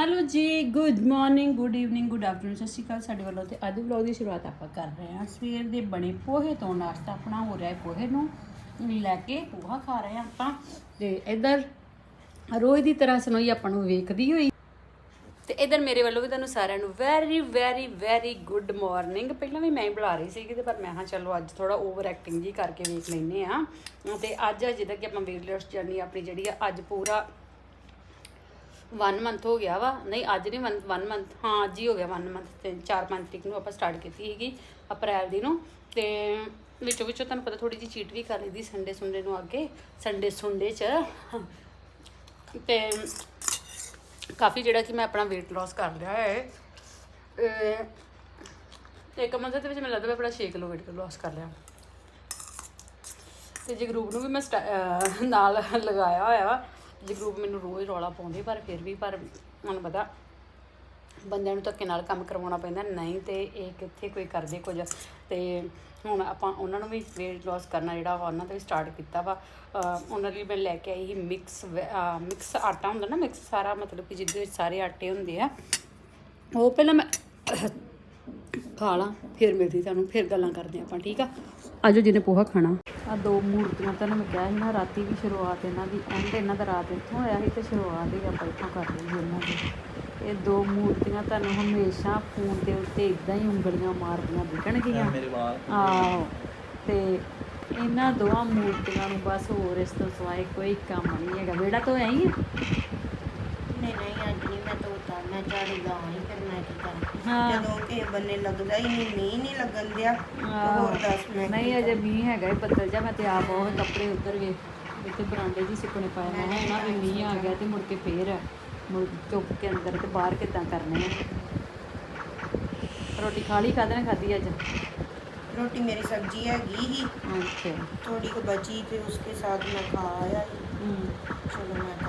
Hello ji good morning good evening good afternoon ਸਤਿ ਸ਼੍ਰੀ ਅਕਾਲ ਸਾਡੇ ਵੱਲੋਂ ਤੇ ਅੱਜ ਵਲੌਗ ਦੀ ਸ਼ੁਰੂਆਤ ਆਪਾਂ ਕਰ ਰਹੇ ਹਾਂ। ਸਵੇਰ ਦੇ ਬਣੇ ਪੋਹੇ ਤੋਂ ਨਾਸ਼ਤਾ ਆਪਣਾ ਹੋ ਰਿਹਾ ਪੋਹੇ ਨੂੰ ਲੈ ਕੇ ਪੋਹਾ ਖਾ ਰਹੇ ਹਾਂ ਆਪਾਂ। ਤੇ ਇੱਧਰ ਰੋਜ਼ ਦੀ ਤਰ੍ਹਾਂ ਸਨੋਈ ਆਪਾਂ ਨੂੰ ਵੇਖਦੀ ਹੋਈ। ਤੇ ਇਧਰ ਮੇਰੇ ਵੱਲੋਂ ਵੀ ਤੁਹਾਨੂੰ ਸਾਰਿਆਂ ਨੂੰ very very very good morning ਪਹਿਲਾਂ ਵੀ ਮੈਂ ਹੀ ਬੁਲਾ ਰਹੀ ਸੀ ਤੇ ਪਰ ਮੈਂ ਹਾਂ ਚਲੋ ਅੱਜ ਥੋੜਾ ਓਵਰ ਐਕਟਿੰਗ ਜੀ ਕਰਕੇ ਵੇਖ ਲੈਨੇ ਆ ਤੇ ਅੱਜ ਜਿੱਦਾਂ ਕਿ ਆਪਾਂ ਵੇਟ ਲਾਸ ਜਰਨੀ ਆਪਣੀ ਜਿਹੜੀ ਆ, ਅੱਜ ਪੂਰਾ 1 ਮੰਥ ਹੋ ਗਿਆ ਵਾ। ਨਹੀਂ, ਅੱਜ ਨਹੀਂ 1 ਮੰਥ ਹਾਂ, ਅੱਜ ਹੀ ਹੋ ਗਿਆ 1 ਮੰਥ ਤੇ 4-5 ਤਰੀਕ ਨੂੰ ਆਪਾਂ ਸਟਾਰਟ ਕੀਤੀ ਸੀਗੀ ਅਪ੍ਰੈਲ ਦੀ ਨੂੰ। ਤੇ ਵਿੱਚੋਂ ਵਿੱਚੋਂ ਤੁਹਾਨੂੰ ਪਤਾ ਥੋੜੀ ਜਿਹੀ ਚੀਟ ਵੀ ਕਰ ਲਈਦੀ ਸੰਡੇ ਸੁੰਡੇ ਨੂੰ ਅੱਗੇ। ਸੰਡੇ ਸੁੰਡੇ ਚ। ਤੇ ਕਾਫੀ ਜਿਹੜਾ ਕਿ ਮੈਂ ਆਪਣਾ weight loss ਕਰ ਲਿਆ ਹੈ। ਤੇ ਇੱਕ ਮੰਥ ਦੇ ਵਿੱਚ ਮੈਨੂੰ ਲੱਗਦਾ ਮੈਂ ਆਪਣਾ 6 ਕਿਲੋ weight loss ਕਰ ਲਿਆ। ਤੇ ਜੇ ਗਰੁੱਪ ਨੂੰ ਵੀ ਮੈਂ ਸਟਾ- ਨਾਲ ਲਗਾਇਆ ਹੋਇਆ ਵਾ ਜੇ ਗਰੁੱਪ ਮੈਨੂੰ ਰੋਜ਼ ਰੌਲਾ ਪਾਉਂਦੇ, ਪਰ ਫਿਰ ਵੀ, ਪਰ ਮੈਨੂੰ ਪਤਾ, ਬੰਦਿਆਂ ਨੂੰ ਧੱਕੇ ਨਾਲ ਕੰਮ ਕਰਵਾਉਣਾ ਪੈਂਦਾ, ਨਹੀਂ ਤੇ ਇਹ ਕਿੱਥੇ ਕੋਈ ਕਰਦੇ ਕੁਝ। ਤੇ ਹੁਣ ਆਪਾਂ ਉਹਨਾਂ ਨੂੰ ਵੀ weight loss ਕਰਨਾ ਜਿਹੜਾ ਵਾ, ਉਹਨਾਂ ਤੇ ਵੀ ਸਟਾਰਟ ਕੀਤਾ ਵਾ। ਉਹਨਾਂ ਲਈ ਮੈਂ ਲੈ ਕੇ ਆਈ ਸੀ ਮਿਕਸ ਮਿਕਸ ਆਟਾ ਹੁੰਦਾ ਨਾ ਮਿਕਸ ਸਾਰਾ ਮਤਲਬ ਕਿ ਜਿਹਦੇ ਵਿੱਚ ਸਾਰੇ ਆਟੇ ਹੁੰਦੇ ਆ। ਉਹ ਪਹਿਲਾਂ ਮੈਂ ਖਾ ਲਾਂ, ਫਿਰ ਮਿਲਦੀ ਤੁਹਾਨੂੰ, ਫਿਰ ਗੱਲਾਂ ਕਰਦੇ ਆਪਾਂ, ਠੀਕ ਆ? ਆਜੋ ਜਿਹਨੇ ਪੋਹਾ ਖਾਣਾ। ਆ ਦੋ ਮੂਰਤੀਆਂ ਤੁਹਾਨੂੰ ਮੈਂ ਕਿਹਾ ਸੀ ਨਾ ਰਾਤੀ ਵੀ ਸ਼ੁਰੂਆਤ ਇਹਨਾਂ ਦੀ ਐਂਡ ਇਹਨਾਂ ਦਾ ਰਾਤ ਇੱਥੋਂ ਹੋਇਆ ਸੀ ਤੇ ਸ਼ੁਰੂਆਤ ਹੀ ਆਪਾਂ ਇੱਥੋਂ ਕਰ ਲਈ ਸੀ ਇਹਨਾਂ ਦੀ। ਇਹ ਦੋ ਮੂਰਤੀਆਂ ਤੁਹਾਨੂੰ ਹਮੇਸ਼ਾ ਫੋਨ ਦੇ ਉੱਤੇ ਇਦਾਂ ਹੀ ਉਂਗਲੀਆਂ ਮਾਰਦੀਆਂ ਦਿਖਣਗੀਆਂ। ਆਹੋ ਤੇ ਇਹਨਾਂ ਦੋਵਾਂ ਮੂਰਤੀਆਂ ਨੂੰ ਬਸ ਹੋਰ ਇਸ ਤੋਂ ਸਿਵਾਏ ਕੋਈ ਕੰਮ ਨਹੀਂ ਹੈਗਾ। ਵਿਹੜਾ ਤੋਂ ਐਂ ਹੀ ਆ? ਨਹੀਂ ਨਹੀਂ ਅੱਜ ਨਹੀਂ ਮੈਂ ਧੋਤਾ ਮੈਂ ਝਾੜੂ ਲਾਉਣੀ ਫਿਰ ਮੈਂ ਕੀ ਕਰਾਂ? ਹਾਂ। ਜਦੋਂ ਕਿਸੇ ਬੰਨੇ ਲੱਗਦਾ ਹੀ ਨਹੀਂ ਮੀਂਹ ਨਹੀਂ ਲੱਗਣ ਦਿਆ ਤੇ ਹੋਰ ਦੱਸ ਮੈਂ ਕੀ ਨਹੀਂ ਅਜੇ ਮੀਂਹ ਹੈਗਾ ਹੀ ਬੱਦਲ ਜਾ ਮੈਂ ਤੇ ਆਪ ਉਹ ਕੱਪੜੇ ਉੱਧਰ ਵੇ ਇੱਥੇ ਬਰਾਂਡੇ ਜੀ ਸੁੱਕਣੇ ਪਾਏ ਮੈਂ ਕਿਹਾ ਨਾ ਵੀ ਮੀਂਹ ਆ ਗਿਆ ਤੇ ਮੁੜ ਕੇ ਫੇਰ ਮੁੜ ਚੁੱਕ ਕੇ ਅੰਦਰ ਤੇ ਬਾਹਰ ਕਿੱਦਾਂ ਕਰਨੇ ਆ ਰੋਟੀ ਖਾ ਲਈ ਖਾਦੇ ਨਾ ਖਾਦੀ ਅੱਜ ਰੋਟੀ ਮੇਰੀ ਸਬਜ਼ੀ ਹੈਗੀ ਹੀ ਅੱਛਾ थोड़ी को बची थी उसके साथ मैं खा आया ਹੂੰ चलो मैं खा खाती गई।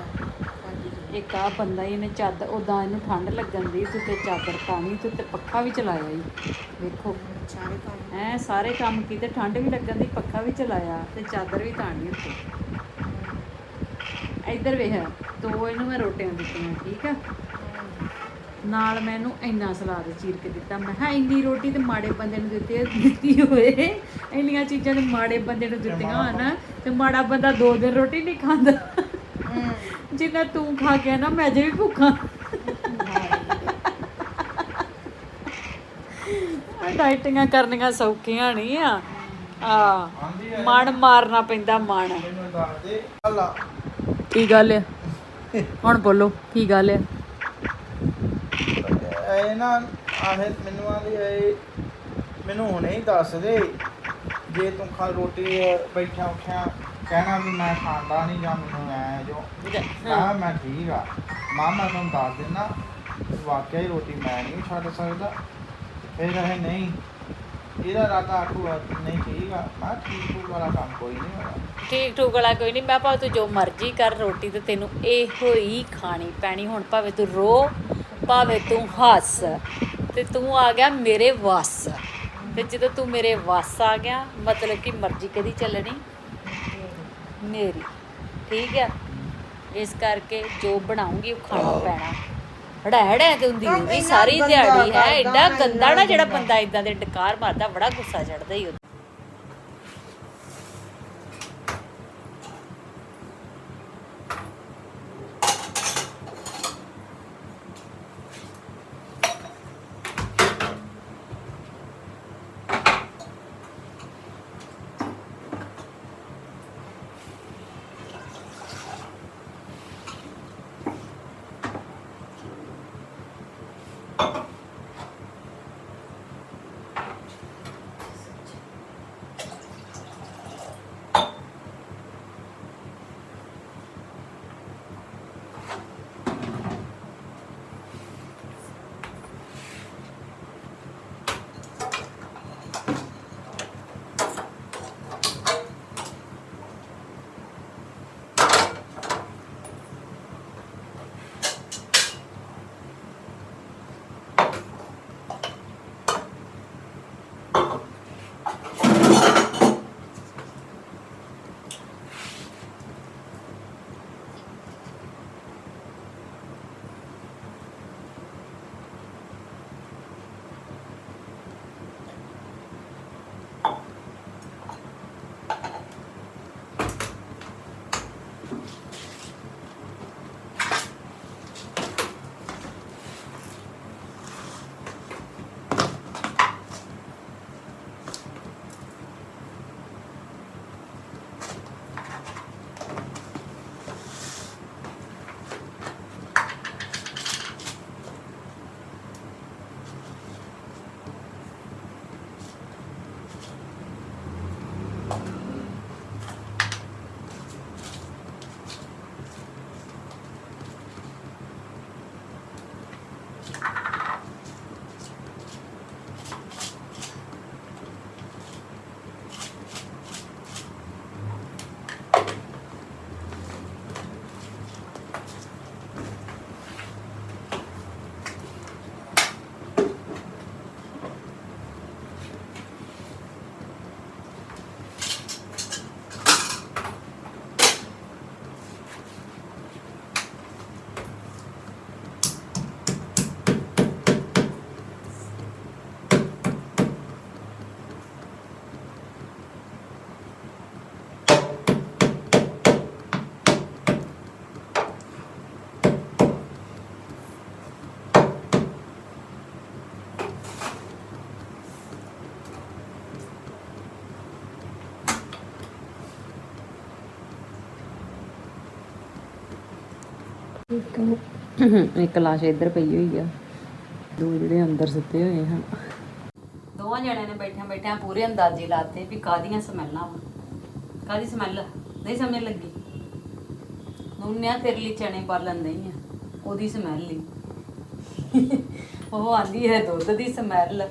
ਇੱਕ ਆਹ ਬੰਦਾ ਹੀ ਇਹਨੇ ਚਾਦਰ ਉਦਾਂ ਇਹਨੂੰ ਠੰਡ ਲੱਗਣ ਦੀ ਤੇ ਉੱਤੇ ਚਾਦਰ ਪਾਣੀ ਤੇ ਉੱਤੇ ਪੱਖਾ ਵੀ ਚਲਾਇਆ ਹੀ ਵੇਖੋ। ਸਾਰੇ ਐ ਸਾਰੇ ਕੰਮ ਕੀਤੇ ਠੰਡ ਵੀ ਲੱਗਣ ਦੀ ਪੱਖਾ ਵੀ ਚਲਾਇਆ ਤੇ ਚਾਦਰ ਵੀ ਤਾਣੀ ਉੱਤੇ। ਇੱਧਰ ਵੇਖ ਦੋ ਇਹਨੂੰ ਮੈਂ ਰੋਟੀਆਂ ਦਿੱਤੀਆਂ ਠੀਕ ਆ? ਨਾਲ ਮੈਂ ਇਹਨੂੰ ਇੰਨਾ ਸਲਾਦ ਚੀਰ ਕੇ ਦਿੱਤਾ। ਮੈਂ ਹਾਂ ਇੰਨੀ ਰੋਟੀ ਤੇ ਮਾੜੇ ਬੰਦੇ ਨੂੰ ਦਿੱਤੀ ਹੈ, ਦਿੱਤੀ ਹੋਏ ਇੰਨੀਆਂ ਚੀਜ਼ਾਂ ਤੇ ਮਾੜੇ ਬੰਦੇ ਨੂੰ ਦਿੱਤੀਆਂ ਹਨ ਤੇ ਮਾੜਾ ਬੰਦਾ ਦੋ ਦਿਨ ਰੋਟੀ ਨਹੀਂ ਖਾਂਦਾ। ਜਿੰਨਾ ਤੂੰ ਖਾ ਕੇ ਨਾ, ਮੈਂ ਜੇ ਵੀ ਭੁੱਖਾ। ਆ ਡਾਈਟਿੰਗਾਂ ਕਰਨੀਆਂ ਸੌਖੀਆਂ ਨਹੀਂ ਆ। ਆ ਮਨ ਮਾਰਨਾ ਪੈਂਦਾ ਮਨ। ਮੈਨੂੰ ਕੀ ਗੱਲ ਹੈ ਹੁਣ ਬੋਲੋ, ਕੀ ਗੱਲ ਹੈ ਇਹ ਨਾ, ਆਹੇ ਮੈਨੂੰ ਆਂਦੀ ਹੈ ਮੈਨੂੰ ਹੁਣੇ ਹੀ ਦੱਸ ਦੇ, ਜੇ ਤੂੰ ਖਾ ਰੋਟੀ ਬੈਠਾ ਉੱਠਿਆ ਕਹਿਣਾ ਵੀ ਮੈਂ ਖਾਂਦਾ ਨਹੀਂ ਜਾਂ ਮੈਨੂੰ ਐ ਜੋ। ਆ ਮੈਂ ਠੀਕ ਆ। ਮਾਂ ਮੈਂ ਤੁਹਾਨੂੰ ਦੱਸ ਦਿੰਦਾ ਵਾਕਿਆ ਹੀ ਰੋਟੀ ਮੈਂ ਨਹੀਂ ਛੱਡ ਸਕਦਾ। ਫਿਰ ਇਹ ਨਹੀਂ ਇਹਦਾ ਰਾਤਾ ਆਖੂਗਾ ਨਹੀਂ ਠੀਕ ਆ। ਮੈਂ ਠੀਕ ਠੂਕ ਵਾਲਾ ਕੰਮ ਕੋਈ ਨਹੀਂ ਹੋਣਾ ਠੀਕ ਠੂਕ ਵਾਲਾ ਕੋਈ ਨਹੀਂ ਮੈਂ ਭਾਵੇਂ ਤੂੰ ਜੋ ਮਰਜ਼ੀ ਕਰ ਰੋਟੀ ਤੇ ਤੈਨੂੰ ਇਹੋ ਹੀ ਖਾਣੀ ਪੈਣੀ। ਹੁਣ ਭਾਵੇਂ ਤੂੰ ਰੋ ਭਾਵੇਂ ਤੂੰ ਹੱਸ ਤੇ ਤੂੰ ਆ ਗਿਆ ਮੇਰੇ ਵੱਸ। ਤੇ ਜਦੋਂ ਤੂੰ ਮੇਰੇ ਵੱਸ ਆ ਗਿਆ ਮਤਲਬ ਕਿ ਮਰਜ਼ੀ ਕਦੀ ਚੱਲਣੀ। ਮੇਰੀ ਠੀਕ ਆ? ਇਸ ਕਰਕੇ ਜੋ ਬਣਾਉਂਗੀ ਉਹ ਖਾਣਾ ਪੈਣਾ। ਹੜਾੜਾ ਤੇ ਹੁੰਦੀ ਇੰਨਾ ਸਾਰੀ ਦਿਹਾੜੀ ਹੈ ਐਡਾ ਗੰਦਾ ਨਾ ਜਿਹੜਾ। ਬੰਦਾ ਇਦਾਂ ਦੇ ਡਕਾਰ ਮਾਰਦਾ ਬੜਾ ਗੁੱਸਾ ਚੜਦਾ ਹੀ ਉਹਦਾ ਇੱਕ ਲਾਸ਼ ਇੱਧਰ ਪਈ ਹੋਈ ਆ। ਦੋ ਜਿਹੜੇ ਅੰਦਰ ਸੁੱਤੇ ਹੋਏ ਹਨ ਦੋਵਾਂ ਜਣਿਆਂ ਨੇ ਬੈਠਿਆਂ ਬੈਠਿਆਂ ਪੂਰੇ ਅੰਦਾਜ਼ੇ ਲਾਤੇ ਵੀ ਕਾਦੀਆਂ ਸਮੈਲਾਂ ਵਾ। ਕਾਦੀ ਸਮੈਲ? ਨਹੀਂ ਸਮਝ ਲੱਗੀ। ਨੂਨਿਆ ਤੇਰੇ ਲਈ ਚਣੇ ਬਾਲਣ ਲੈਂਦੇ ਆ। ਉਹਦੀ ਸਮੈਲ ਹੀ। ਉਹ ਆਂਦੀ ਹੈ ਦੁੱਧ ਦੀ ਸਮੈਲ।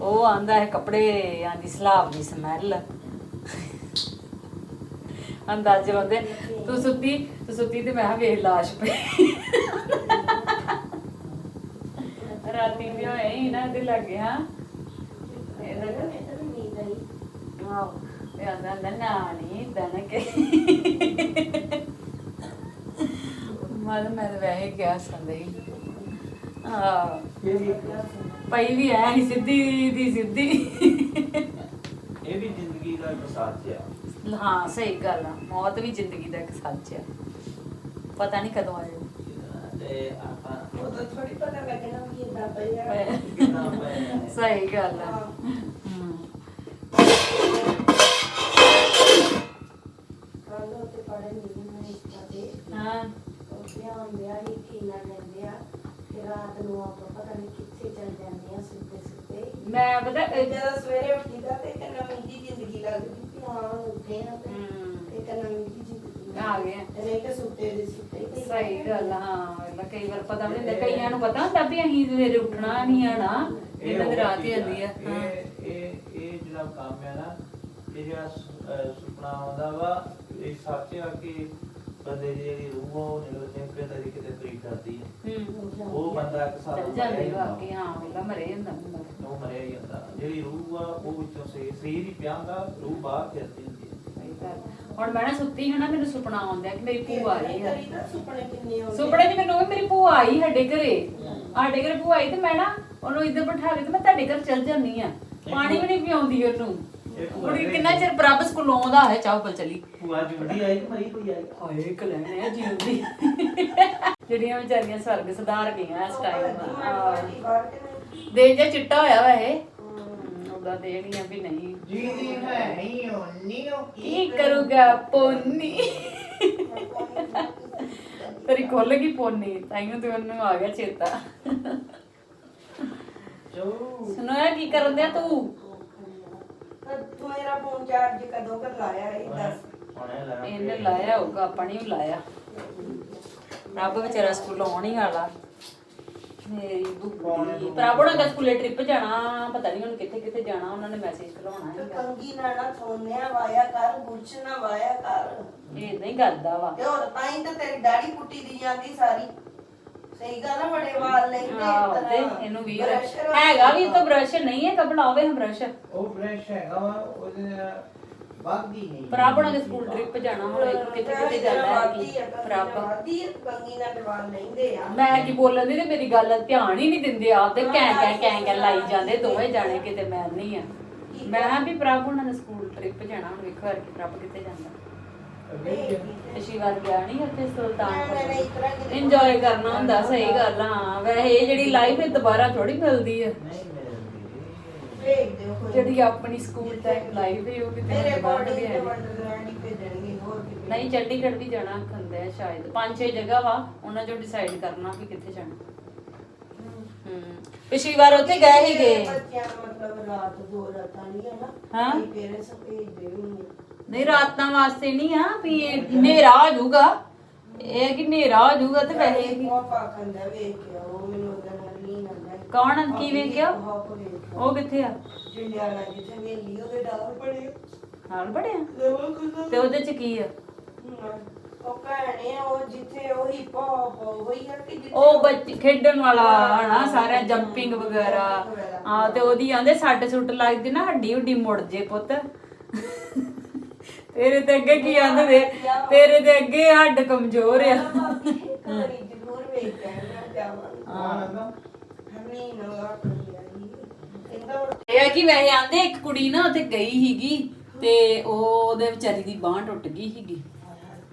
ਉਹ ਆਂਦਾ ਹੈ ਕੱਪੜੇ, ਆਂਦੀ ਸਲਾਬ ਦੀ ਸਮੈਲ। ਅੰਦਾਜ਼ੇ ਲਾਉਂਦੇ ਤੂੰ ਸੁੱਤੀ ਤੂੰ ਸੁੱਤੀ ਤੇ ਮੈਂ ਕਿਹਾ ਵੇਖ ਲਾਸ਼ ਪਈ। ਰਾਤੀ ਵੀ ਹੋਏ ਹੀ ਨਾ ਇਹਦੇ ਲੱਗੇ ਹਾਂ। ਇਹਦਾ ਆਹ ਇਹ ਆਂਦਾ ਆਂਦਾ ਨਾ ਨਹੀਂ ਏਦਾਂ ਨਾ ਕਿ ਮੈਂ ਵੈਸੇ ਕਿਹਾ ਸੰਦੇ ਆ ਪਈ ਵੀ ਐ ਹੀ ਸਿੱਧੀ ਦੀ ਸਿੱਧੀ। ਇਹ ਵੀ ਜ਼ਿੰਦਗੀ ਦਾ ਇੱਕ ਸਾਥ ਆ ਹਾਂ ਸਹੀ ਗੱਲ ਆ। ਮੌਤ ਵੀ ਜ਼ਿੰਦਗੀ ਦਾ ਇੱਕ ਸੱਚ ਆ। ਪਤਾ ਨਹੀਂ ਕਦੋਂ ਆਏ ਤੇ ਆਪਾਂ ਉਹ ਤਾਂ ਥੋੜੀ ਪਤਾ ਲੱਗਣਾ ਵੀ ਇਦਾਂ ਪਿਆ ਕਿੰਨਾ ਪਏ। ਸਹੀ ਗੱਲ ਆ। ਉੱਤੇ ਪੜਨ ਮੈਂ ਇੰਸਟਾ ਤੇ ਹਾਂ। ਉੱਥੇ ਆਉਂਦੇ ਆ ਹੀ ਕੀਨਾ ਲੈਂਦੇ ਆ। ਕਿ ਰਾਤ ਨੂੰ ਆਪਾਂ ਪਤਾ ਨਹੀਂ ਕਿੱਥੇ ਚੱਲ ਜਾਂਦੇ ਆ ਸੁੱਤੇ ਸੁੱਤੇ ਮੈਂ ਪਤਾ ਤੇ ਇਹ- ਜਦੋਂ ਸਵੇਰੇ ਉੱਠੀਦਾ ਤੇ ਇੱਕ ਨਵੀਂ ਜ਼ਿੰਦਗੀ ਲੱਗਦੀ ਆ ਤੇ ਹਮ। ਇੱਕ ਨਵੀਂ ਜਿਹੀ ਜ਼ਿੰਦਗੀ ਆ ਗਏ। ਤੇ ਨਹੀਂ ਕਿ ਸੁੱਤੇ ਦੇ ਸੁੱਤੇ ਹੀ ਸਹੀ ਗੱਲ ਆ, ਹਾਂ ਵੇਲਾ ਕਈ ਵਾਰ ਪਤਾ ਵੀ ਨਹੀਂ ਹੁੰਦਾ ਕਈਆਂ ਨੂੰ ਪਤਾ ਹੁੰਦਾ ਵੀ ਅਸੀਂ ਸਵੇਰੇ ਉੱਠਣਾ ਨਹੀਂ ਆਣਾ ਇਹਨਾਂ ਦੀ ਰਾਤ ਹੀ ਆਉਂਦੀ ਆ ਹਾਂ ਇਹ ਇਹ ਇਹ ਜਿਹੜਾ ਕੰਮ ਹੈ ਨਾ ਇਹ ਜਿਹੜਾ ਸੁ- ਅਹ ਸੁਪਨਾ ਆਉਂਦਾ ਵਾ ਇਹ ਸੱਚ ਆ ਕਿ ਬੰਦੇ ਦੀ ਜਿਹੜੀ ਰੂਹ ਆ ਉਹ ਨਿਕਲ ਕੇ ਤਰੀਕੇ ਤੇ ਤਰੀਕ ਕਰਦੀ ਹੈ ਹੂੰ। ਉਹ ਬੰਦਾ ਇੱਕ ਸਾਲ ਚੱਲ ਜਾਂਦੇ ਵਾਕੇ ਹਾਂ ਵੇਲਾ ਮਰੇ ਹੁੰਦਾ ਹੁੰਦਾ ਉਹ ਮਰਿਆ ਹੀ ਜਾਂਦਾ ਜਿਹੜੀ ਰੂਹ ਆ ਉਹ ਵਿੱਚੋਂ ਸੇ ਸਰੀਰ ਹੀ ਪਿਆ ਹੁੰਦਾ ਰੂਹ ਬਾਹਰ ਫਿਰਦੀ ਹੁੰਦੀ ਹੈ ਸਹੀ ਗੱਲ ਹੁਣ ਮੈਂ ਨਾ ਸੁੱਤੀ ਹਾਂ ਨਾ ਮੈਨੂੰ ਸੁਪਨਾ ਆਉਂਦਾ ਕਿ ਮੇਰੀ ਭੂਆ ਆਈ ਹੈ ਸੁਪਨੇ ਕਿੰਨੇ ਆਉਂਦੇ ਸੁਪਨੇ 'ਚ ਮੈਨੂੰ ਵੀ ਮੇਰੀ ਭੂਆ ਆਈ ਸਾਡੇ ਘਰੇ। ਸਾਡੇ ਘਰੇ ਭੂਆ ਆਈ ਤੇ ਮੈਂ ਨਾ ਉਹਨੂੰ ਇੱਧਰ ਬਿਠਾ ਕੇ ਤੇ ਮੈਂ ਤੁਹਾਡੇ ਘਰ ਚੱਲ ਜਾਂਦੀ ਆ। ਪਾਣੀ ਵੀ ਨਹੀਂ ਪਿਆਉਂਦੀ ਉਹਨੂੰ। ਕੁੜੀ ਦੇ- ਕਿੰਨਾ ਚਿਰ ਬਰਾਬਰ ਸਕੂਲੋਂ ਆਉਂਦਾ ਹੈ? ਚਾਹ ਪਲ ਚਲੀ। ਭੂਆ ਜੁੜੀ ਆਈ ਕਿ ਮਰੀ ਕੋਈ ਆਈ। ਹਾਏ ਕਲੈਣੇ ਆ ਜਿਉਂਦੀ ਜਿਹੜੀਆਂ ਵਿਚਾਰੀਆਂ ਸਵਰਗ ਸੁਧਾਰ ਗਈਆਂ ਇਸ ਟਾਈਮ ਦੇ ਜੇ ਚਿੱਟਾ ਹੋਇਆ ਵਾ ਇਹ। ਉਹਦਾ ਦੇਣੀਆਂ ਵੀ ਨਹੀਂ। ਜੀਦੀ ਹੈ ਨਹੀਂ ਉਹ ਨਹੀਂ ਉਹ ਕੀ ਕਰੂਗਾ ਪੋਨੀ? ਤੇਰੀ ਖੁੱਲ ਗਈ ਪੋਨੀ ਤਾਈਓ ਤੇ ਉਹਨੂੰ ਆ ਗਿਆ ਚੇਤਾ। ਚੋ ਸੁਣੋਇਆ ਕੀ ਕਰਨ ਦਿਆ ਤੂੰ? ਤੂੰ ਮੇਰਾ ਫੋਨ ਚਾਰਜ ਕਦੋਂ ਕਰ ਲਾਇਆ ਇਹ ਦੱਸ? ਹੁਣੇ ਲਾ ਇਹਨੇ ਲਾਇਆ ਹੋਊਗਾ ਆਪਾਂ ਨਹੀਂ ਲਾਇਆ। ਰੱਬ ਵਿਚਾਰਾ ਸਕੂਲ ਆਉਣ ਹੀ ਵਾਲਾ। ਮੇਰੀ ਬੁੱਢੀ। ਪ੍ਰਭੂ ਨਾਲ ਸਕੂਲੇ ਟ੍ਰਿਪ ਜਾਣਾ ਪਤਾ ਨਹੀਂ ਹੁਣ ਕਿੱਥੇ ਕਿੱਥੇ ਜਾਣਾ ਉਹਨਾਂ ਨੇ ਮੈਸੇਜ ਕਰਾਉਣਾ ਤੂੰ ਹੈਗਾ ਕੰਗੀ ਨਾ ਨਾ ਸੋਨਿਆ ਵਾਇਆ ਕਰ ਗੁੱਛ ਨਾ ਵਾਇਆ ਕਰ। ਇਹ ਨਹੀਂ ਕਰਦਾ ਵਾ। ਤੇ ਹੋਰ ਤਾਂ ਹੀ ਤਾਂ ਤੇਰੀ ਦਾੜੀ ਪੁੱਟੀ ਦੀ ਜਾਂਦੀ ਸਾਰੀ। ਸਹੀ ਗੱਲ ਆ ਬੜੇ ਵਾਲ ਲੈਂਦੇ ਆਹੋ ਤੇ ਇਹਨੂੰ ਵੀ ਹੈਗਾ ਵੀ ਤਾਂ ਬ੍ਰਸ਼ ਨਹੀਂ ਹੈ ਕਬਲਾ ਹੋਵੇ ਹਮ ਬ੍ਰਸ਼ ਉਹ ਫਰੈਸ਼ ਹੈਗਾ ਵਾ ਉਹਦੇ ਬਾਗੀ ਨਹੀਂ। ਪ੍ਰਭੂ ਨਾਲ ਸਕੂਲ ਟ੍ਰਿਪ ਜਾਣਾ ਹੁਣ ਵੇਖੋ ਕਿੱਥੇ ਕਿੱਥੇ ਜਾਣਾ ਹੈ ਕੀ ਪ੍ਰਭ ਵਾਦੀ ਕੰਗੀ ਨਾਲ ਵਾਲ ਲੈਂਦੇ ਆ। ਮੈਂ ਕੀ ਬੋਲਣ ਦੀ ਤੇ ਮੇਰੀ ਗੱਲ ਧਿਆਨ ਹੀ ਨਹੀਂ ਦਿੰਦੇ ਆਪ ਤੇ ਕੈਂ ਕੈਂ ਕੈਂ ਕੈਂ ਲਾਈ ਜਾਂਦੇ ਦੋਵੇਂ ਜਾਣੇ ਕਿਤੇ ਮੈਂ ਨਹੀਂ ਆ। ਮੈਂ ਕਿਹਾ ਵੀ ਪ੍ਰਭ ਉਹਨਾਂ ਦਾ ਸਕੂਲ ਟ੍ਰਿਪ ਜਾਣਾ ਹੁਣ ਵੇਖੋ ਕਿ ਪ੍ਰਭ ਕਿੱਥੇ ਜਾਂਦਾ। ਗਿਆ ਨਹੀਂ ਉੱਥੇ ਮੈਂ- ਮੈਂ- ਮੈਂ ਇਸ ਤਰ੍ਹਾਂ ਸੁਲਤਾਨਪੁਰ ਕਿਤੇ ਇੰਜੋਏ ਕਰਨਾ ਹੁੰਦਾ ਸਹੀ ਗੱਲ ਆ। ਹਾਂ ਵੈਸੇ ਇਹ ਜਿਹੜੀ ਲਾਈਫ ਹੈ ਦੁਬਾਰਾ ਥੋੜੀ ਮਿਲਦੀ ਹੈ ਨਹੀਂ ਮਿਲਦੀ ਭੇਜ ਦਿਓ ਕੋਈ। ਜਿਹੜੀ ਆਪਣੀ ਸਕੂਲ ਟਾਈਮ ਲਾਈਫ ਹੈ ਉਹ ਕਿਤੇ ਮੇਰੇ ਦੁਬਾਰਾ ਕੋਲ ਵੀ ਹੈ ਨਹੀਂ ਚੰਡੀਗੜ੍ਹ ਜਾਣਾ ਖੰਦੇ ਆ ਸ਼ਾਇਦ। ਪੰਜ ਛੇ ਜਗ੍ਹਾ ਵਾ ਉਹਨਾਂ ਚੋਂ ਡਿਸਾਈਡ ਕਰਨਾ ਵੀ ਕਿੱਥੇ ਜਾਣਾ। ਪਿਛਲੀ ਵਾਰ ਉੱਥੇ ਗਏ ਸੀਗੇ। ਬੱਚਿਆਂ ਦਾ ਮਤਲਬ ਰਾਤ ਦੋ ਰਾਤਾਂ ਨਹੀਂ ਹੈ ਨਾ ਹਾਂ। ਪੇਰੈਂਟਸ ਭੇਜਦੇ ਵੀ ਨਹੀਂ। ਨਹੀਂ ਰਾਤਾਂ ਵਾਸਤੇ ਨਹੀਂ ਆ ਵੀ ਇਹ ਹਨੇਰਾ ਆ ਜਾਊਗਾ। ਇਹ ਹੈ ਕਿ ਹਨੇਰਾ ਆ ਜਾਊਗਾ ਤੇ ਵੈਸੇ ਵੀ ਉਹ ਪਾਖੰਦਾ ਵੇਖ ਕੇ ਉਹ ਮੈਨੂੰ ਉਹਦਾ ਨਾਲ ਨਹੀਂ ਆਉਂਦਾ ਕੌਣ ਕੀ ਵੇਖਿਆ ਉਹ ਕਿੱਥੇ ਆ? ਜੰਡਿਆਲਾ ਜਿੱਥੇ ਵੇਲੀ ਉਹਦੇ ਡਾਲ ਪੜੇ ਨਾਲ ਬੜਿਆ ਲੈਵਲ ਕਿੰਨਾ ਤੇ ਉਹਦੇ ਚ ਕੀ ਆ? ਉਹ ਕਹਾਣੀ ਆ ਉਹ ਜਿੱਥੇ ਉਹ ਹਿਪ ਹੌਪ ਹੋਈ ਆ ਕਿ ਜਿੱਥੇ ਉਹ ਬੱਚ ਖੇਡਣ ਵਾਲਾ ਹਨਾ ਸਾਰਾ ਜੰਪਿੰਗ ਵਗੈਰਾ। ਹਾਂ ਤੇ ਉਹਦੀ ਆਂਦੇ ਸੱਟ ਸੁੱਟ ਲੱਗਦੀ ਨਾ ਹੱਡੀ ਹੁੱਡੀ ਮੁੜ ਜੇ ਪੁੱਤ। ਤੇਰੇ ਤੇ ਅੱਗੇ ਕੀ ਆਂਦੇ? ਦੇ ਤੇਰੇ ਤੇ ਅੱਗੇ ਹੱਡ ਕਮਜ਼ੋਰ ਆ। ਜ਼ਰੂਰ ਵੇਖ ਕੇ ਹਾਂ ਹਮੀ ਨਾ ਇਹ ਆ ਕਿ ਵੈਸੇ ਆਂਦੇ ਇੱਕ ਕੁੜੀ ਨਾ ਉੱਥੇ ਗਈ ਸੀਗੀ ਤੇ ਉਹ ਉਹਦੇ ਵਿਚਾਰੀ ਦੀ ਬਾਹ ਟੁੱਟ ਗਈ ਸੀਗੀ।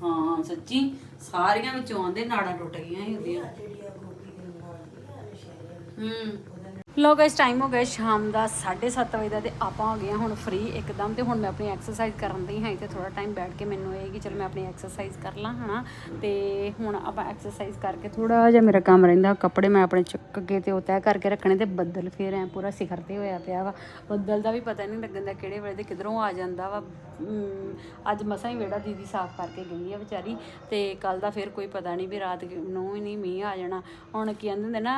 ਹਾਂ ਸੱਚੀ ਸਾਰੀਆਂ ਵਿੱਚੋਂ ਆਂਦੇ ਨਾੜਾਂ ਟੁੱਟ ਗਈਆਂ ਸੀ ਉਹਦੀਆਂ। ਹੂੰ। ਲੋ ਗਾਇਸ ਟਾਈਮ ਹੋ ਗਿਆ ਸ਼ਾਮ ਦਾ 7:30 ਵਜੇ ਦਾ ਤੇ ਆਪਾਂ ਹੋ ਗਏ ਹਾਂ ਹੁਣ ਫ੍ਰੀ ਇੱਕਦਮ ਤੇ ਹੁਣ ਮੈਂ ਆਪਣੀ ਐਕਸਰਸਾਈਜ਼ ਕਰਨ ਦੀ ਹਾਂ ਤੇ ਥੋੜਾ ਟਾਈਮ ਬੈਠ ਕੇ ਮੈਨੂੰ ਇਹ ਕਿ ਚਲ ਮੈਂ ਆਪਣੀ ਐਕਸਰਸਾਈਜ਼ ਕਰ ਲਾਂ ਹਨਾ? ਤੇ ਹੁਣ ਆਪਾਂ ਐਕਸਰਸਾਈਜ਼ ਕਰਕੇ ਥੋੜਾ ਜਿਹਾ ਮੇਰਾ ਕੰਮ ਰਹਿੰਦਾ ਕੱਪੜੇ ਮੈਂ ਆਪਣੇ ਚੱਕ ਕੇ ਤੇ ਉਹ ਤੈਅ ਕਰਕੇ ਰੱਖਣੇ ਤੇ ਬੱਦਲ ਫੇਰ ਐ ਪੂਰਾ ਸਿਖਰ ਤੇ ਹੋਇਆ ਪਿਆ ਵਾ। ਬੱਦਲ ਦਾ ਵੀ ਪਤਾ ਨਹੀਂ ਲੱਗਣ ਦਾ ਕਿਹੜੇ ਵੇਲੇ ਤੇ ਕਿਧਰੋਂ ਆ ਜਾਂਦਾ ਵਾ। ਅੱਜ ਮਸਾਂ ਹੀ ਵੇੜਾ ਦੀਦੀ ਸਾਫ਼ ਕਰਕੇ ਗਈ ਆ ਵਿਚਾਰੀ ਤੇ ਕੱਲ ਦਾ ਫਿਰ ਕੋਈ ਪਤਾ ਨਹੀਂ ਵੀ ਰਾਤ ਨੂੰ ਹੀ ਨਹੀਂ ਮੀਂਹ ਆ ਜਾਣਾ। ਹੁਣ ਕੀ ਕਹਿੰਦੇ ਹੁੰਦੇ ਨਾ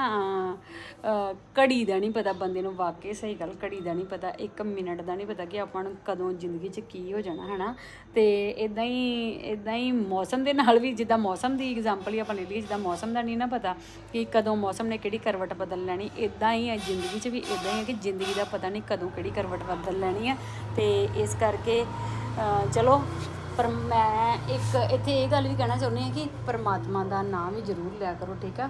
ਅਹ, ਘੜੀ ਦਾ ਨਹੀਂ ਪਤਾ, ਬੰਦੇ ਨੂੰ ਵਾਕਈ ਸਹੀ ਗੱਲ ਘੜੀ ਦਾ ਨਹੀਂ ਪਤਾ, ਇੱਕ ਮਿੰਟ ਦਾ ਨਹੀਂ ਪਤਾ ਕਿ ਆਪਾਂ ਨੂੰ ਕਦੋਂ ਜ਼ਿੰਦਗੀ 'ਚ ਕੀ ਹੋ ਜਾਣਾ ਹੈ ਨਾ ਤੇ ਇਦਾਂ ਹੀ ਇਦਾਂ ਹੀ ਮੌਸਮ ਦੇ ਨਾਲ ਵੀ ਜਿੱਦਾਂ ਮੌਸਮ ਦੀ ਐਗਜ਼ਾਮਪਲ ਹੀ ਆਪਾਂ ਲੈ ਲਈਏ, ਜਿੱਦਾਂ ਮੌਸਮ ਦਾ ਨਹੀਂ ਨਾ ਪਤਾ ਕਿ ਕਦੋਂ ਮੌਸਮ ਨੇ ਕਿਹੜੀ ਕਰਵਟ ਬਦਲ ਲੈਣੀ ਇਦਾਂ ਹੀ ਹੈ ਜ਼ਿੰਦਗੀ 'ਚ ਵੀ ਇਦਾਂ ਹੀ ਹੈ ਕਿ ਜ਼ਿੰਦਗੀ ਦਾ ਪਤਾ ਨਹੀਂ ਕਦੋਂ ਕਿਹੜੀ ਕਰਵਟ ਬਦਲ ਲੈਣੀ ਹੈ ਤੇ ਇਸ ਕਰਕੇ ਚਲੋ ਪਰ ਮੈਂ ਇੱਕ ਇੱਥੇ ਇਹ ਗੱਲ ਵੀ ਕਹਿਣਾ ਚਾਹੁੰਦੀ ਹਾਂ ਕਿ ਪਰਮਾਤਮਾ ਦਾ ਨਾਮ ਵੀ ਜ਼ਰੂਰ ਲਿਆ ਕਰੋ ਠੀਕ ਆ?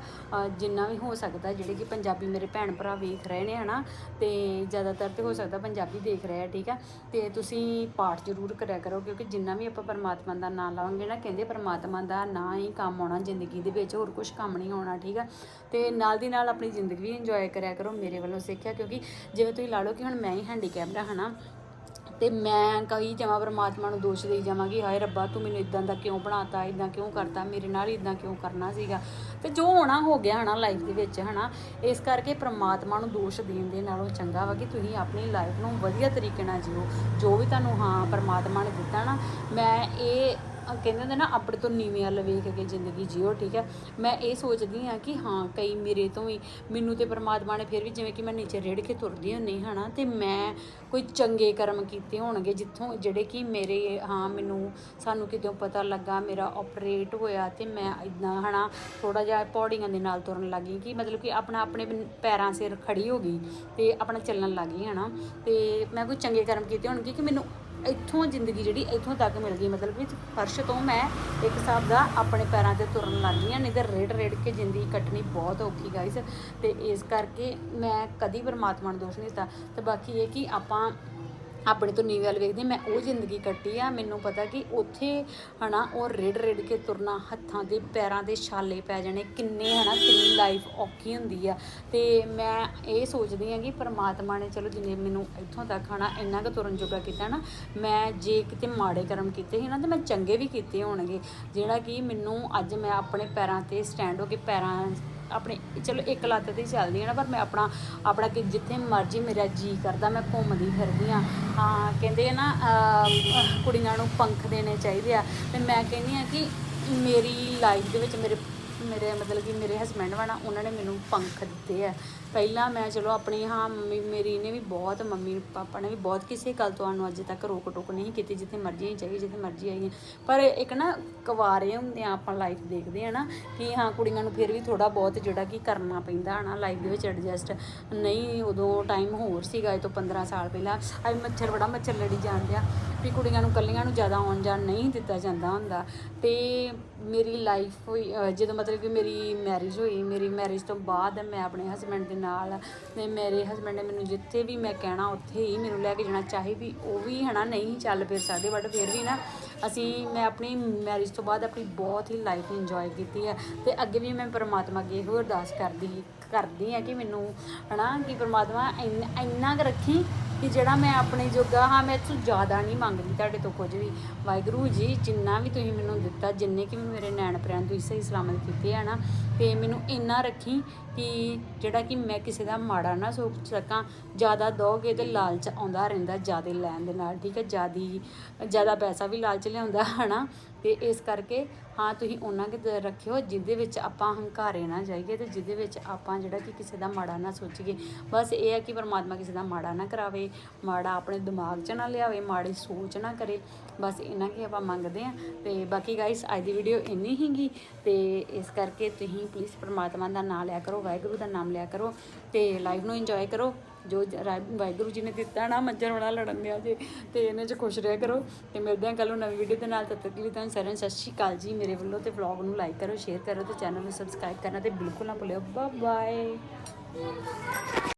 ਜਿੰਨਾ ਵੀ ਹੋ ਸਕਦਾ ਜਿਹੜੇ ਕਿ ਪੰਜਾਬੀ ਮੇਰੇ ਭੈਣ ਭਰਾ ਵੇਖ ਰਹੇ ਨੇ ਹਨਾ? ਤੇ ਜ਼ਿਆਦਾਤਰ ਤੇ ਹੋ ਸਕਦਾ ਪੰਜਾਬੀ ਦੇਖ ਰਹੇ ਆ ਠੀਕ ਆ? ਤੇ ਤੁਸੀਂ ਪਾਠ ਜ਼ਰੂਰ ਕਰਿਆ ਕਰੋ ਕਿਉਂਕਿ ਜਿੰਨਾ ਵੀ ਆਪਾਂ ਪਰਮਾਤਮਾ ਦਾ ਨਾਮ ਲਾਵਾਂਗੇ ਨਾ ਕਹਿੰਦੇ ਪਰਮਾਤਮਾ ਦਾ ਨਾਂ ਹੀ ਕੰਮ ਆਉਣਾ ਜ਼ਿੰਦਗੀ ਦੇ ਵਿੱਚ ਹੋਰ ਕੁਝ ਕੰਮ ਨਹੀਂ ਆਉਣਾ ਠੀਕ ਆ? ਤੇ ਨਾਲ ਦੀ ਨਾਲ ਆਪਣੀ ਜ਼ਿੰਦਗੀ ਵੀ ਇੰਜੋਏ ਕਰਿਆ ਕਰੋ ਮੇਰੇ ਵੱਲੋਂ ਸਿੱਖਿਆ ਕਿਉਂਕਿ ਜਿਵੇਂ ਤੁਸੀਂ ਲਾ ਲਓ ਕਿ ਹੁਣ ਮੈਂ ਹੀ ਹੈਂਡੀਕੈਪਡ ਆ ਹਨਾ? ਤੇ ਮੈਂ ਕਹੀ ਜਾਵਾਂ ਪਰਮਾਤਮਾ ਨੂੰ ਦੋਸ਼ ਦੇਈ ਜਾਵਾਂਗੀ, ਹਾਏ ਰੱਬਾ ਤੂੰ ਮੈਨੂੰ ਇਦਾਂ ਦਾ ਕਿਉਂ ਬਣਾਤਾ ਇਦਾਂ ਕਿਉਂ ਕਰਤਾ, ਮੇਰੇ ਨਾਲ ਇਦਾਂ ਕਿਉਂ ਕਰਨਾ ਸੀਗਾ? ਤੇ ਜੋ ਹੋਣਾ ਹੋ ਗਿਆ ਹਨਾ ਲਾਈਫ ਦੇ ਵਿੱਚ ਹਨਾ, ਇਸ ਕਰਕੇ ਪਰਮਾਤਮਾ ਨੂੰ ਦੋਸ਼ ਦੇਣ ਦੇ ਨਾਲੋਂ ਚੰਗਾ ਵਾ ਕਿ ਤੁਸੀਂ ਆਪਣੀ ਲਾਈਫ ਨੂੰ ਵਧੀਆ ਤਰੀਕੇ ਨਾਲ ਜੀਓ। ਜੋ ਵੀ ਤੁਹਾਨੂੰ ਹਾਂ ਪਰਮਾਤਮਾ ਨੇ ਦਿੱਤਾ ਨਾ, ਮੈਂ ਇਹ ਕਹਿੰਦੇ ਹੁੰਦੇ ਨਾ, ਆਪਣੇ ਤੋਂ ਨੀਵੇਂ ਵੱਲ ਵੇਖ ਕੇ ਜ਼ਿੰਦਗੀ ਜਿਓ, ਠੀਕ ਹੈ? ਮੈਂ ਇਹ ਸੋਚਦੀ ਹਾਂ ਕਿ ਹਾਂ, ਕਈ ਮੇਰੇ ਤੋਂ ਵੀ ਮੈਨੂੰ ਤੇ ਪਰਮਾਤਮਾ ਨੇ ਫਿਰ ਵੀ ਜਿਵੇਂ ਕਿ ਮੈਂ ਨੀਚੇ ਰੇੜ ਕੇ ਤੁਰਦੀ ਹੁੰਦੀ, ਹਨਾ? ਤੇ ਮੈਂ ਕੋਈ ਚੰਗੇ ਕਰਮ ਕੀਤੇ ਹੋਣਗੇ ਜਿੱਥੋਂ ਜਿਹੜੇ ਕਿ ਮੇਰੇ, ਹਾਂ, ਮੈਨੂੰ, ਸਾਨੂੰ ਕਿਤੇ ਪਤਾ ਲੱਗਾ, ਮੇਰਾ ਆਪਰੇਟ ਹੋਇਆ ਤੇ ਮੈਂ ਇਦਾਂ ਹਨਾ ਥੋੜਾ ਜਿਹਾ ਪੌੜੀਆਂ ਦੇ ਨਾਲ ਤੁਰਨ ਲੱਗੀ ਕਿ ਮਤਲਬ ਕਿ ਆਪਣਾ, ਆਪਣੇ ਪੈਰਾਂ ਸਿਰ ਖੜੀ ਹੋ ਗਈ ਤੇ ਆਪਣਾ ਚੱਲਣ ਲੱਗੀ, ਹਨਾ? ਤੇ ਮੈਂ ਕੋਈ ਚੰਗੇ ਕਰਮ ਕੀਤੇ ਹੋਣਗੇ ਕਿ ਮੈਨੂੰ ਇੱਥੋਂ ਜ਼ਿੰਦਗੀ ਜਿਹੜੀ ਇੱਥੋਂ ਤੱਕ ਮਿਲ ਗਈ, ਮਤਲਬ ਕਿ ਫਰਸ਼ ਤੋਂ ਮੈਂ ਇੱਕ ਹਿਸਾਬ ਦਾ ਆਪਣੇ ਪੈਰਾਂ ਤੇ ਤੁਰਨ ਲੱਗ ਗਈ ਹਾਂ। ਨਹੀਂ ਤਾਂ ਰੇੜ ਰੇੜ ਕੇ ਜ਼ਿੰਦਗੀ ਕੱਟਣੀ ਬਹੁਤ ਔਖੀ ਗਾਇਸ ਤੇ ਇਸ ਕਰਕੇ ਮੈਂ ਕਦੀ ਪਰਮਾਤਮਾ ਨੂੰ ਦੋਸ਼ ਨਹੀਂ ਦਿੱਤਾ। ਤੇ ਬਾਕੀ ਇਹ ਕਿ ਆਪਾਂ ਆਪਣੇ ਤੋਂ ਨੀਵੇਂ ਵੱਲ ਵੇਖਦੇ ਮੈਂ ਉਹ ਜ਼ਿੰਦਗੀ ਕੱਟੀ ਆ, ਮੈਨੂੰ ਪਤਾ ਕਿ ਉੱਥੇ ਹਨਾ ਉਹ ਰੇੜ ਰੇੜ ਕੇ ਤੁਰਨਾ, ਹੱਥਾਂ ਦੇ ਪੈਰਾਂ ਦੇ ਛਾਲੇ ਪੈ ਜਾਣੇ, ਕਿੰਨੇ ਹਨਾ, ਕਿੰਨੀ ਲਾਈਫ ਔਖੀ ਹੁੰਦੀ ਆ। ਤੇ ਮੈਂ ਇਹ ਸੋਚਦੀ ਆ ਕਿ ਪਰਮਾਤਮਾ ਨੇ ਚਲੋ ਜਿੰਨੇ ਮੈਨੂੰ ਇੱਥੋਂ ਤੱਕ ਹਨਾ ਇੰਨਾ ਕੁ ਤੁਰਨ ਜੋਗਾ ਕੀਤਾ ਨਾ, ਮੈਂ ਜੇ ਕਿਤੇ ਮਾੜੇ ਕਰਮ ਕੀਤੇ ਸੀ ਨਾ, ਤੇ ਮੈਂ ਚੰਗੇ ਵੀ ਕੀਤੇ ਹੋਣਗੇ। ਜਿਹੜਾ ਕਿ ਮੈਨੂੰ ਅੱਜ ਮੈਂ ਆਪਣੇ ਪੈਰਾਂ ਤੇ ਸਟੈਂਡ ਹੋ ਕੇ ਪੈਰਾਂ ਆਪਣੇ, ਚਲੋ ਇੱਕ ਲੱਤ ਤੇ ਹੀ ਚੱਲਦੀ ਹਾਂ ਨਾ, ਪਰ ਮੈਂ ਆਪਣਾ ਆਪਣਾ ਕਿ ਜਿੱਥੇ ਮਰਜ਼ੀ ਮੇਰਾ ਜੀ ਕਰਦਾ, ਮੈਂ ਘੁੰਮਦੀ ਫਿਰਦੀ ਹਾਂ ਹਾਂ, ਕਹਿੰਦੇ ਆ ਨਾ ਕੁੜੀਆਂ ਨੂੰ ਪੰਖ ਦੇਣੇ ਚਾਹੀਦੇ ਆ। ਤੇ ਮੈਂ ਕਹਿੰਦੀ ਆ ਕਿ ਮੇਰੀ ਲਾਈਫ ਦੇ ਵਿੱਚ ਮੇਰੇ ਮੇਰੇ ਮਤਲਬ ਕਿ ਮੇਰੇ ਹਸਬੈਂਡ ਵਾ ਉਹਨਾਂ ਨੇ ਮੈਨੂੰ ਪੰਖ ਦਿੱਤੇ ਆ। ਪਹਿਲਾਂ ਮੈਂ ਚਲੋ ਆਪਣੀ, ਹਾਂ, ਮੰਮੀ, ਮੇਰੀ ਨੇ ਵੀ ਬਹੁਤ, ਮੰਮੀ, ਪਾਪਾ ਨੇ ਵੀ ਬਹੁਤ ਕਿਸੇ ਗੱਲ ਤੋਂ ਸਾਨੂੰ ਅੱਜ ਤੱਕ ਰੋਕ ਟੋਕ ਨਹੀਂ ਕੀਤੀ, ਜਿੱਥੇ ਮਰਜ਼ੀ ਚਾਹੀਏ ਜਿੱਥੇ ਮਰਜ਼ੀ ਆਈਏ। ਪਰ ਇੱਕ ਨਾ ਕੁਵਾਰੇ ਹੁੰਦੇ ਆ, ਆਪਾਂ ਲਾਈਫ ਦੇਖਦੇ ਆ ਨਾ, ਕਿ ਹਾਂ, ਕੁੜੀਆਂ ਨੂੰ ਫਿਰ ਵੀ ਥੋੜਾ ਬਹੁਤ ਜਿਹੜਾ ਕਿ ਕਰਨਾ ਪੈਂਦਾ ਹਨਾ ਲਾਈਫ ਦੇ ਵਿੱਚ ਐਡਜਸਟ ਨਹੀਂ, ਉਦੋਂ ਟਾਈਮ ਹੋਰ ਸੀਗਾ, ਇਹ ਤੋਂ 15 ਸਾਲ ਪਹਿਲਾਂ। ਅੱਜ ਮੱਛਰ, ਬੜਾ ਮੱਛਰ ਲੜੀ ਜਾਂਦੇ ਆ, ਵੀ ਕੁੜੀਆਂ ਨੂੰ ਕੱਲੀਆਂ ਨੂੰ ਜ਼ਿਆਦਾ ਆਉਣ ਜਾਣ ਨਹੀਂ ਦਿੱਤਾ ਜਾਂਦਾ ਹੁੰਦਾ। ਤੇ ਮੇਰੀ ਲਾਈਫ ਹੋਈ, ਅਹ ਜਦੋਂ ਮਤਲਬ ਕਿ ਮੇਰੀ ਮੈਰਿਜ ਹੋਈ, ਮੇਰੀ ਮੈਰਿਜ ਤੋਂ ਬਾਅਦ ਮੈਂ ਆਪਣੇ ਹਸਬੈਂਡ ਦੇ ਨਾਲ ਤੇ ਮੇਰੇ ਹਸਬੈਂਡ ਨੇ ਮੈਨੂੰ ਜਿੱਥੇ ਵੀ ਮੈਂ ਕਹਿਣਾ, ਉੱਥੇ ਹੀ ਮੈਨੂੰ ਲੈ ਕੇ ਜਾਣਾ, ਚਾਹੇ ਵੀ ਉਹ ਵੀ ਹਨਾ ਨਹੀਂ ਚੱਲ ਫਿਰ ਸਕਦੇ ਬਟ ਫਿਰ ਵੀ ਨਾ ਅਸੀਂ, ਮੈਂ ਆਪਣੀ ਮੈਰਿਜ ਤੋਂ ਬਾਅਦ ਆਪਣੀ ਬਹੁਤ ਹੀ ਲਾਈਫ ਇੰਜੋਏ ਕੀਤੀ ਹੈ ਤੇ ਅੱਗੇ ਵੀ ਮੈਂ ਪਰਮਾਤਮਾ ਅੱਗੇ ਇਹੋ ਅਰਦਾਸ ਕਰਦੀ ਕਰਦੀ ਹਾਂ ਕਿ ਮੈਨੂੰ ਹਨਾ ਕਿ ਪਰਮਾਤਮਾ ਇੰਨ- ਇੰਨਾ ਕੁ ਰੱਖੀ ਕਿ ਜਿਹੜਾ ਮੈਂ ਆਪਣੇ ਜੋਗਾ, ਹਾਂ, ਮੈਂ ਤੋਂ ਜ਼ਿਆਦਾ ਨਹੀਂ ਮੰਗਦੀ ਤੁਹਾਡੇ ਤੋਂ ਕੁਝ ਵੀ। ਵਾਹਿਗੁਰੂ ਜੀ, ਜਿੰਨਾ ਵੀ ਤੁਸੀਂ ਮੈਨੂੰ ਦਿੱਤਾ, ਜਿੰਨੇ ਕਿ ਵੀ ਮੇਰੇ ਨੈਣ ਪ੍ਰਿਆਂ ਤੁਸੀਂ ਸਹੀ ਸਲਾਮਤ ਕੀਤੇ ਆ ਨਾ ਤੇ ਮੈਨੂੰ ਇੰਨਾ ਰੱਖੀ ਕਿ ਜਿਹੜਾ ਕਿ ਮੈਂ ਕਿਸੇ ਦਾ ਮਾੜਾ ਨਾ ਸੋਚ ਸਕਾਂ, ਜ਼ਿਆਦਾ ਦੋਗੇ ਤੇ ਲਾਲਚ ਆਉਂਦਾ ਰਹਿੰਦਾ ਜ਼ਿਆਦਾ ਲੈਣ ਦੇ ਨਾਲ, ਠੀਕ ਹੈ? ਜਿਆਦੀ, ਜ਼ਿਆਦਾ ਪੈਸਾ ਵੀ ਲਾਲਚ ਲਿਆਉਂਦਾ, ਹਨਾ? ਤੇ ਇਸ ਕਰਕੇ, ਹਾਂ, ਤੁਸੀਂ ਉਹਨਾਂ ਕਿ ਰੱਖਿਓ ਜਿਹਦੇ ਵਿੱਚ ਆਪਾਂ ਹੰਕਾਰੇ ਨਾ ਜਾਈਏ ਤੇ ਜਿਹਦੇ ਵਿੱਚ ਆਪਾਂ ਜਿਹੜਾ ਕਿ ਕਿਸੇ ਦਾ ਮਾੜਾ ਨਾ ਸੋਚੀਏ। ਬਸ ਇਹ ਹੈ ਕਿ ਪਰਮਾਤਮਾ ਕਿਸੇ ਦਾ ਮਾੜਾ ਨਾ ਕਰਾਵੇ, ਮਾੜਾ ਆਪਣੇ ਦਿਮਾਗ 'ਚ ਨਾ ਲਿਆਵੇ, ਮਾੜੀ ਸੋਚ ਨਾ ਕਰੇ। ਬਸ ਇਹਨਾਂ ਕੀ ਆਪਾਂ ਮੰਗਦੇ ਆ ਤੇ ਬਾਕੀ ਗਾਇਸ ਅੱਜ ਦੀ ਵੀਡੀਓ ਇੰਨੀ ਹੀਗੀ ਤੇ ਇਸ ਕਰਕੇ ਤੁਸੀਂ ਪਲੀਜ਼ ਪਰਮਾਤਮਾ ਦਾ ਨਾਮ ਲਿਆ ਕਰੋ, ਵਾਹਿਗੁਰੂ ਦਾ ਨਾਮ ਲਿਆ ਕਰੋ ਤੇ ਲਾਈਫ ਨੂੰ ਇੰਜੋਏ ਕਰੋ। ਜੋ ਵਾਹਿਗੁਰੂ ਜੀ ਨੇ ਦਿੱਤਾ ਨਾ ਮੱਝਰ ਵਾਲਾ ਲੜਨ ਦਿਆ ਜੇ, ਤੇ ਇਹਨੇ 'ਚ ਖੁਸ਼ ਰਹਿ ਕਰੋ। ਤੇ ਮਿਲਦੇ ਹਾਂ ਕੱਲ ਨੂੰ ਨਵੀਂ ਵੀਡੀਓ ਦੇ ਨਾਲ, ਤਦ ਤੱਕ ਲਈ ਤੁਹਾਨੂੰ ਸਾਰਿਆਂ ਨੂੰ ਸਤਿ ਸ਼੍ਰੀ ਅਕਾਲ ਜੀ। ਮੇਰੇ ਵੱਲੋਂ ਤੇ ਵਲੌਗ ਨੂੰ ਲਾਈਕ ਕਰੋ ਸ਼ੇਅਰ ਕਰੋ ਤੇ ਚੈਨਲ ਨੂੰ ਸਬਸਕ੍ਰਾਈਬ ਕਰਨਾ ਤੇ ਬਿਲਕੁਲ ਨਾ ਭੁੱਲਿਓ। Bye bye